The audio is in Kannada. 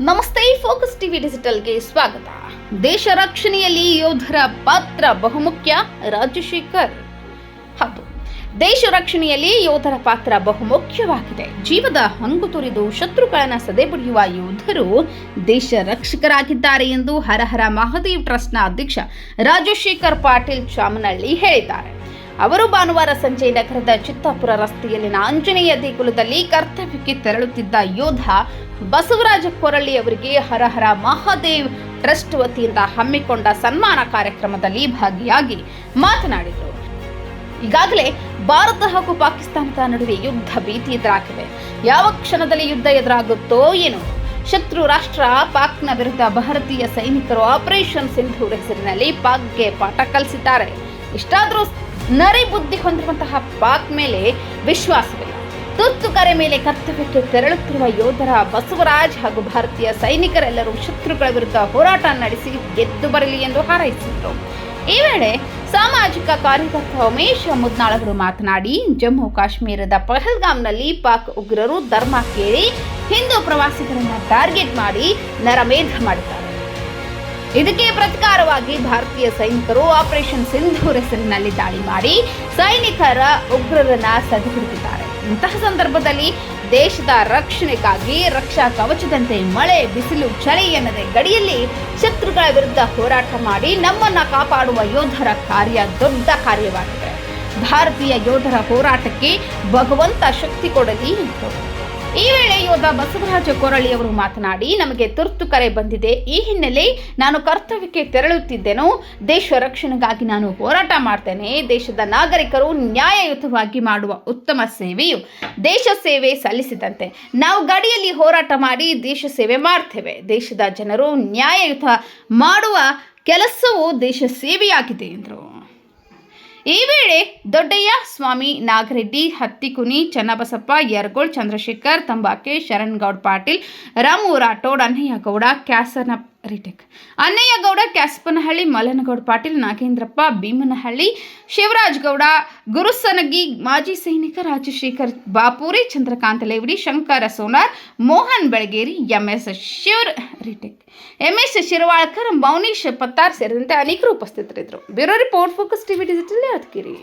ನಮಸ್ತೆ, ಫೋಕಸ್ ಟಿವಿ ಡಿಜಿಟಲ್ಗೆ ಸ್ವಾಗತ. ದೇಶ ರಕ್ಷಣೆಯಲ್ಲಿ ಯೋಧರ ಪಾತ್ರ ಬಹುಮುಖ್ಯ, ರಾಜಶೇಖರ್. ಹೌದು, ದೇಶ ರಕ್ಷಣೆಯಲ್ಲಿ ಯೋಧರ ಪಾತ್ರ ಬಹುಮುಖ್ಯವಾಗಿದೆ. ಜೀವದ ಹಂಗು ತೊರೆದು ಶತ್ರುಗಳನ್ನ ಸದೆಬಡಿಯುವ ಯೋಧರು ದೇಶ ರಕ್ಷಕರಾಗಿದ್ದಾರೆ ಎಂದು ಹರಹರ ಮಹಾದೇವ್ ಟ್ರಸ್ಟ್ನ ಅಧ್ಯಕ್ಷ ರಾಜಶೇಖರ್ ಪಾಟೀಲ್ ಚಾಮನಹಳ್ಳಿ ಹೇಳಿದ್ದಾರೆ. ಅವರು ಭಾನುವಾರ ಸಂಜೆ ನಗರದ ಚಿತ್ತಾಪುರ ರಸ್ತೆಯಲ್ಲಿನ ಆಂಜನೇಯ ದೇಗುಲದಲ್ಲಿ ಕರ್ತವ್ಯಕ್ಕೆ ತೆರಳುತ್ತಿದ್ದ ಯೋಧ ಬಸವರಾಜ ಕೊರಳ್ಳಿ ಅವರಿಗೆ ಹರಹರ ಮಹಾದೇವ್ ಟ್ರಸ್ಟ್ ವತಿಯಿಂದ ಹಮ್ಮಿಕೊಂಡ ಸನ್ಮಾನ ಕಾರ್ಯಕ್ರಮದಲ್ಲಿ ಭಾಗಿಯಾಗಿ ಮಾತನಾಡಿದರು. ಈಗಾಗಲೇ ಭಾರತ ಹಾಗೂ ಪಾಕಿಸ್ತಾನದ ನಡುವೆ ಯುದ್ಧ ಭೀತಿ ಎದುರಾಗಿದೆ. ಯಾವ ಕ್ಷಣದಲ್ಲಿ ಯುದ್ಧ ಎದುರಾಗುತ್ತೋ ಏನೋ. ಶತ್ರು ರಾಷ್ಟ್ರ ಪಾಕ್ನ ವಿರುದ್ಧ ಭಾರತೀಯ ಸೈನಿಕರು ಆಪರೇಷನ್ ಸಿಂಧು ಹೆಸರಿನಲ್ಲಿ ಪಾಕ್ಗೆ ಪಾಠ ಕಲಿಸಿದ್ದಾರೆ. ಇಷ್ಟಾದರೂ ನರಿ ಬುದ್ಧಿ ಹೊಂದಿರುವಂತಹ ಪಾಕ್ ಮೇಲೆ ವಿಶ್ವಾಸವಿಲ್ಲ. ತುರ್ತು ಕರೆ ಮೇಲೆ ಕರ್ತವ್ಯಕ್ಕೆ ತೆರಳುತ್ತಿರುವ ಯೋಧರ, ಬಸವರಾಜ್ ಹಾಗೂ ಭಾರತೀಯ ಸೈನಿಕರೆಲ್ಲರೂ ಶತ್ರುಗಳ ವಿರುದ್ಧ ಹೋರಾಟ ನಡೆಸಿ ಗೆದ್ದು ಬರಲಿ ಎಂದು ಹಾರೈಸಿದರು. ಈ ವೇಳೆ ಸಾಮಾಜಿಕ ಕಾರ್ಯಕರ್ತ ಉಮೇಶ್ ಮುದ್ನಾಳ್ ಅವರು ಮಾತನಾಡಿ, ಜಮ್ಮು ಕಾಶ್ಮೀರದ ಪಹಲ್ಗಾಮ್ನಲ್ಲಿ ಪಾಕ್ ಉಗ್ರರು ಧರ್ಮ ಕೇಳಿ ಹಿಂದೂ ಪ್ರವಾಸಿಗರನ್ನು ಟಾರ್ಗೆಟ್ ಮಾಡಿ ನರಮೇಧ ಮಾಡಿದ್ದಾರೆ. ಇದಕ್ಕೆ ಪ್ರತಿಕಾರವಾಗಿ ಭಾರತೀಯ ಸೈನಿಕರು ಆಪರೇಷನ್ ಸಿಂಧೂರ್ ಹೆಸರಿನಲ್ಲಿ ದಾಳಿ ಮಾಡಿ ಸೈನಿಕರ ಉಗ್ರರನ್ನ ಸದೆಹಿಡಿದಿದ್ದಾರೆ ಇಂತಹ ಸಂದರ್ಭದಲ್ಲಿ ದೇಶದ ರಕ್ಷಣೆಗಾಗಿ ರಕ್ಷಾ ಕವಚದಂತೆ ಮಳೆ, ಬಿಸಿಲು, ಚಳಿ ಎನ್ನದೆ ಗಡಿಯಲ್ಲಿ ಶತ್ರುಗಳ ವಿರುದ್ಧ ಹೋರಾಟ ಮಾಡಿ ನಮ್ಮನ್ನ ಕಾಪಾಡುವ ಯೋಧರ ಕಾರ್ಯ ದೊಡ್ಡ ಕಾರ್ಯವಾಗಿದೆ. ಭಾರತೀಯ ಯೋಧರ ಹೋರಾಟಕ್ಕೆ ಭಗವಂತ ಶಕ್ತಿ ಕೊಡಲಿ ಎಂದರು. ಈ ವೇಳೆ ಯೋಧ ಬಸವರಾಜ ಕೊರಳಿ ಅವರು ಮಾತನಾಡಿ, ನಮಗೆ ತುರ್ತು ಕರೆ ಬಂದಿದೆ. ಈ ಹಿನ್ನೆಲೆ ನಾನು ಕರ್ತವ್ಯಕ್ಕೆ ತೆರಳುತ್ತಿದ್ದೆನು. ದೇಶ ರಕ್ಷಣೆಗಾಗಿ ನಾನು ಹೋರಾಟ ಮಾಡ್ತೇನೆ. ದೇಶದ ನಾಗರಿಕರು ನ್ಯಾಯಯುತವಾಗಿ ಮಾಡುವ ಉತ್ತಮ ಸೇವೆಯು ದೇಶ ಸೇವೆ ಸಲ್ಲಿಸಿದಂತೆ. ನಾವು ಗಡಿಯಲ್ಲಿ ಹೋರಾಟ ಮಾಡಿ ದೇಶ ಸೇವೆ ಮಾಡ್ತೇವೆ. ದೇಶದ ಜನರು ನ್ಯಾಯಯುತ ಮಾಡುವ ಕೆಲಸವು ದೇಶ ಸೇವೆಯಾಗಿದೆ, ಎಂದರು. ಈ ವೇಳೆ ದೊಡ್ಡಯ್ಯ, ಸ್ವಾಮಿ ನಾಗರೆಡ್ಡಿ, ಹತ್ತಿಕುನಿ, ಚನ್ನಬಸಪ್ಪ, ಯರ್ಗೋಳ್, ಚಂದ್ರಶೇಖರ್, ತಂಬಾಕೆ, ಶರಣ್ಗೌಡ್ ಪಾಟೀಲ್ ರಾಮು ರಾಠೋಡ್ ಅಣ್ಣಯ್ಯಗೌಡ ಕ್ಯಾಸನ ರಿಟೆಕ್. ಅಣ್ಣಯ್ಯಗೌಡ ಕ್ಯಾಸ್ಪನಹಳ್ಳಿ ಮಲನಗೌಡ ಪಾಟೀಲ್, ನಾಗೇಂದ್ರಪ್ಪ, ಭೀಮನಹಳ್ಳಿ ಶಿವರಾಜ್ ಗೌಡ ಗುರುಸನಗಿ, ಮಾಜಿ ಸೈನಿಕ ರಾಜಶೇಖರ್ ಬಾಪೂರಿ, ಚಂದ್ರಕಾಂತ ಲೇವಡಿ, ಶಂಕರ ಸೋನಾರ್, ಮೋಹನ್ ಬೆಳಗೇರಿ, ಎಂಎಸ್ ಶಿವರ್ ರಿಟೆಕ್. ಎಂಎಸ್ ಶಿರವಾಳ್ಕರ್, ಮೌನೀಶ್ ಪತ್ತಾರ್ ಸೇರಿದಂತೆ ಅನೇಕರು ಉಪಸ್ಥಿತರಿದ್ದರು. Bureau report, focus TV digital, Yadgiri.